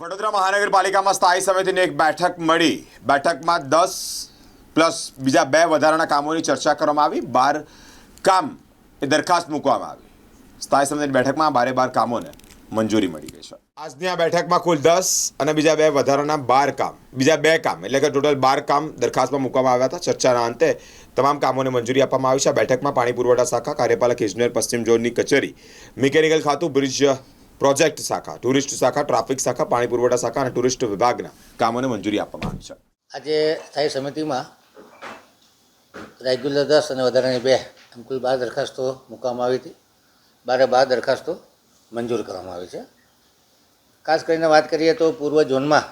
વડોદરા મહાનગરપાલિકામાં સ્થાયી સમિતિની એક બેઠક મળી. બેઠકમાં દસ પ્લસ બીજા બે વધારાના કામોની ચર્ચા કરવામાં આવી. બાર કામ એ દરખાસ્ત મૂકવામાં આવી. સ્થાયી સમિતિની બેઠકમાં બારે બાર કામોને મંજૂરી મળી ગઈ છે. આજની આ બેઠકમાં કુલ દસ અને બીજા બે વધારાના બાર કામ, બીજા બે કામ, એટલે કે ટોટલ બાર કામ દરખાસ્તમાં મૂકવામાં આવ્યા હતા. ચર્ચાના અંતે તમામ કામોને મંજૂરી આપવામાં આવી છે. આ બેઠકમાં પાણી પુરવઠા શાખા, કાર્યપાલક, ઇજનેર, પશ્ચિમ ઝોનની કચેરી, મિકેનિકલ ખાતું, બ્રિજ પ્રોજેક્ટ શાખા, ટુરિસ્ટ શાખા, ટ્રાફિક શાખા, પાણી પુરવઠા શાખા અને ટુરિસ્ટ વિભાગના કામોને મંજૂરી આપવામાં આવી છે. આજે સ્થાયી સમિતિમાં રેગ્યુલર દસ અને વધારાની બે એમ કુલ બાર દરખાસ્તો મૂકવામાં આવી હતી. બારે બાર દરખાસ્તો મંજૂર કરવામાં આવી છે. ખાસ કરીને વાત કરીએ તો પૂર્વ ઝોનમાં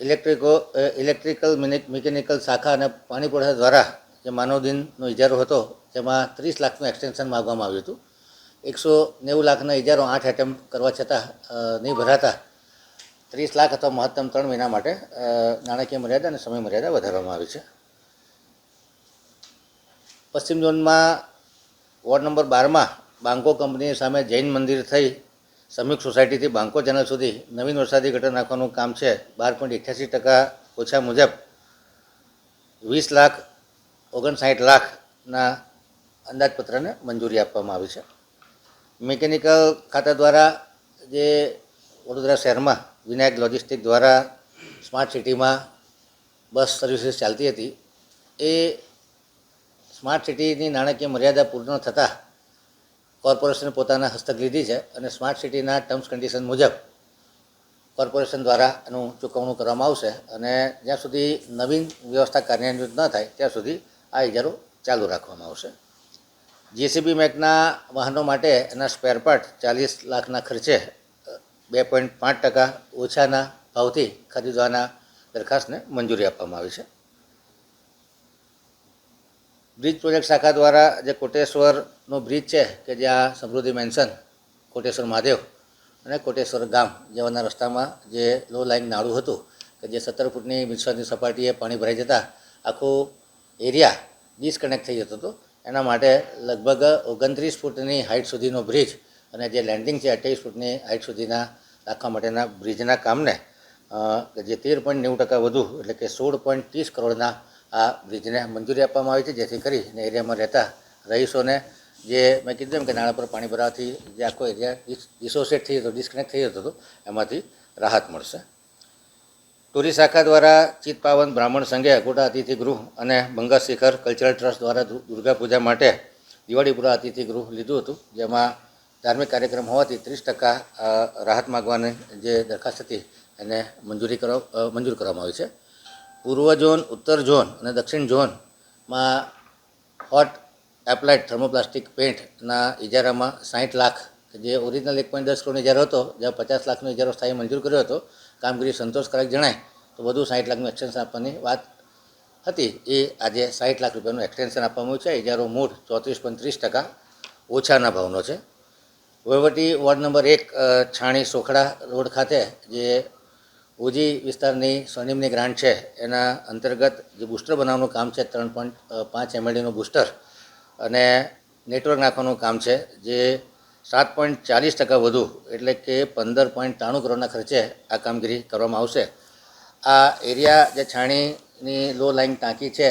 ઇલેક્ટ્રિકો ઇલેક્ટ્રિકલ મિકેનિકલ શાખા અને પાણી પુરવઠા દ્વારા જે માનવ દિનનો ઇજારો હતો તેમાં ત્રીસ લાખનું એક્સટેન્શન માગવામાં આવ્યું હતું. એકસો નેવું લાખના ઇજારો આઠ એટેમ્પ કરવા છતાં નહીં ભરાતા. ત્રીસ લાખ અથવા મહત્તમ ત્રણ મહિના માટે નાણાકીય મર્યાદા અને સમય મર્યાદા વધારવામાં આવી છે. પશ્ચિમ ઝોનમાં વોર્ડ નંબર બારમાં બાંકો કંપની સામે જૈન મંદિર થઈ સંયુક્ત સોસાયટીથી બાંકો ચેનલ સુધી નવીન વરસાદી ગટર નાખવાનું કામ છે. બાર પોઈન્ટ અઠ્યાસી ટકા ઓછા મુજબ વીસ લાખ ઓગણસાઠ લાખના અંદાજપત્રને મંજૂરી આપવામાં આવી છે. મિકેનિકલ ખાતા દ્વારા જે વડોદરા શહેરમાં વિનાયક લોજિસ્ટિક દ્વારા સ્માર્ટ સિટીમાં બસ સર્વિસીસ ચાલતી હતી, એ સ્માર્ટ સિટીની નાણાકીય મર્યાદા પૂર્ણ થતાં કોર્પોરેશને પોતાના હસ્તક લીધી છે અને સ્માર્ટ સિટીના ટર્મ્સ કન્ડિશન મુજબ કોર્પોરેશન દ્વારા એનું ચૂકવણું કરવામાં આવશે અને જ્યાં સુધી નવીન વ્યવસ્થા કાર્યાન્વિત ન થાય, ત્યાં સુધી આ ઇજારો ચાલુ રાખવામાં આવશે. જીસીબી મેકના વાહનો માટે એના સ્પેરપાર્ટ ચાલીસ લાખના ખર્ચે બે પોઈન્ટ પાંચ ટકા ઓછાના ભાવથી ખરીદવાના દરખાસ્તને મંજૂરી આપવામાં આવી છે. બ્રિજ પ્રોજેક્ટ શાખા દ્વારા જે કોટેશ્વરનો બ્રિજ છે, કે જ્યાં સમૃદ્ધિ મેન્શન કોટેશ્વર મહાદેવ અને કોટેશ્વર ગામ જવાના રસ્તામાં જે લો લાઇન નાળું હતું, કે જે સત્તર ફૂટની મિશ્રની સપાટીએ પાણી ભરાઈ જતાં આખું એરિયા ડિસ્કનેક્ટ થઈ જતો હતો એના માટે લગભગ ઓગણત્રીસ ફૂટની હાઇટ સુધીનો બ્રિજ અને જે લેન્ડિંગ છે અઠ્યાવીસ ફૂટની હાઇટ સુધીના રાખવા માટેના બ્રિજના કામને જે તેર પોઈન્ટ નેવું ટકા વધુ એટલે કે સોળ પોઈન્ટ ત્રીસ કરોડના આ બ્રિજને મંજૂરી આપવામાં આવી છે, જેથી કરી ને એરિયામાં રહેતા રહીશોને જે મેં કીધું એમ કે નાણાં પર પાણી ભરાવાથી જે આખો એરિયા ડિસોસિએટ થઈ જતો ડિસ્કનેક્ટ થઈ જતો હતો, એમાંથી રાહત મળશે. ટુરી શાખા દ્વારા ચિત્પાવન બ્રાહ્મણ સંઘે અકોટા અતિથિ ગૃહ અને બંગા શિખર કલ્ચરલ ટ્રસ્ટ દ્વારા દુર્ગા પૂજા માટે દિવાળીપુરા અતિથિ ગૃહ લીધું હતું. જેમાં ધાર્મિક કાર્યક્રમ હોવાથી ત્રીસ ટકા રાહત માગવાની જે દરખાસ્ત હતી એને મંજૂરી કરવા મંજૂર કરવામાં આવી છે. પૂર્વ ઝોન, ઉત્તર ઝોન અને દક્ષિણ ઝોનમાં હોટ એપ્લાઇડ થર્મોપ્લાસ્ટિક પેઇન્ટના ઇજારામાં સાઠ લાખ, જે ઓરિજિનલ એક પોઈન્ટ દસ કરોડનો ઇજારો હતો, જ્યાં પચાસ લાખનો ઇજારો સ્થાયી મંજૂર કર્યો હતો કામગીરી સંતોષકારક જણાય, તો વધુ સાઠ લાખનું એક્સટેન્શન આપવાની વાત હતી. એ આજે સાઠ લાખ રૂપિયાનું એક્સટેન્શન આપવામાં આવ્યું છે. ઇજારો મૂળ ચોત્રીસ પોઈન્ટ ત્રીસ ટકા ઓછાના ભાવનો છે. વહીવટી વોર્ડ નંબર એક છાણી સોખડા રોડ ખાતે જે ઓજી વિસ્તારની સ્વર્ણિમની ગ્રાન્ટ છે, એના અંતર્ગત જે બુસ્ટર બનાવવાનું કામ છે, ત્રણ પોઈન્ટ પાંચ એમએલડીનું બુસ્ટર અને નેટવર્ક નાખવાનું કામ છે, જે સાત પોઈન્ટ ચાલીસ ટકા વધુ એટલે કે પંદર પોઈન્ટ ત્રાણું કરોડના ખર્ચે આ કામગીરી કરવામાં આવશે. આ એરિયા જે છાણીની લો લાઈન ટાંકી છે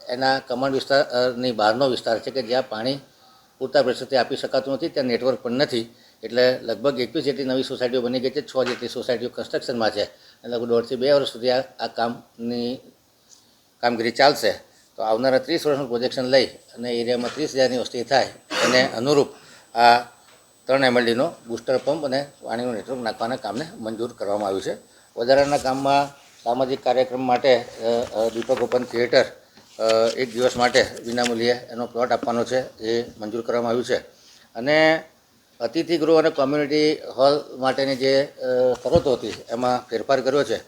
એના કમાન્ડ વિસ્તારની બહારનો વિસ્તાર છે કે જ્યાં પાણી પૂરતા પ્રતિશતે આપી શકાતું નથી, ત્યાં નેટવર્ક પણ નથી. એટલે લગભગ એકવીસ જેટલી નવી સોસાયટીઓ બની ગઈ છે, છ જેટલી સોસાયટીઓ કન્સ્ટ્રક્શનમાં છે. લગભગ દોઢથી બે વર્ષ સુધી આ કામની કામગીરી ચાલશે. તો આવનારા ત્રીસ વર્ષનું પ્રોજેક્શન લઈ અને એરિયામાં ત્રીસ હજારની વસ્તી થાય એને અનુરૂપ આ ત્રણ એમએલડીનો બુસ્ટર પંપ અને પાણીનું નેટવર્ક નાખવાના કામને મંજૂર કરવામાં આવ્યું છે. વધારાના કામમાં સામાજિક કાર્યક્રમ માટે દીપક ઓપન થિયેટર એક દિવસ માટે વિનામૂલ્યે એનો પ્લોટ આપવાનો છે એ મંજૂર કરવામાં આવ્યું છે. અને અતિથિ ગૃહ અને કોમ્યુનિટી હોલ માટેની જે શરતો હતી એમાં ફેરફાર કર્યો છે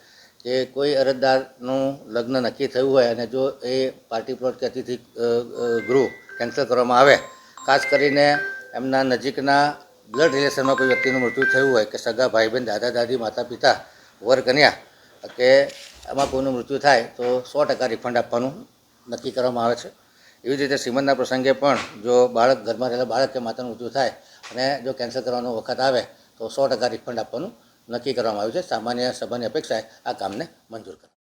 કે કોઈ અરજદારનું લગ્ન નક્કી થયું હોય અને જો એ પાર્ટી પ્લોટ કે અતિથિ ગૃહ કેન્સલ કરવામાં આવે, ખાસ કરીને એમના નજીકના બ્લડ રિલેશનમાં કોઈ વ્યક્તિનું મૃત્યુ થયું હોય કે સગા ભાઈ બહેન દાદા, દાદી માતા પિતા વર કન્યા કે એમાં કોઈનું મૃત્યુ થાય તો સો ટકા રિફંડ આપવાનું નક્કી કરવામાં આવે છે. એવી જ રીતે શ્રીમંતના પ્રસંગે પણ જો બાળક ઘરમાં રહેલા બાળક કે માતાનું મૃત્યુ થાય અને જો કેન્સલ કરવાનો વખત આવે તો સો ટકા રિફંડ આપવાનું નક્કી કરવામાં આવ્યું છે. સામાન્ય સભાની અપેક્ષાએ આ કામને મંજૂર કરવા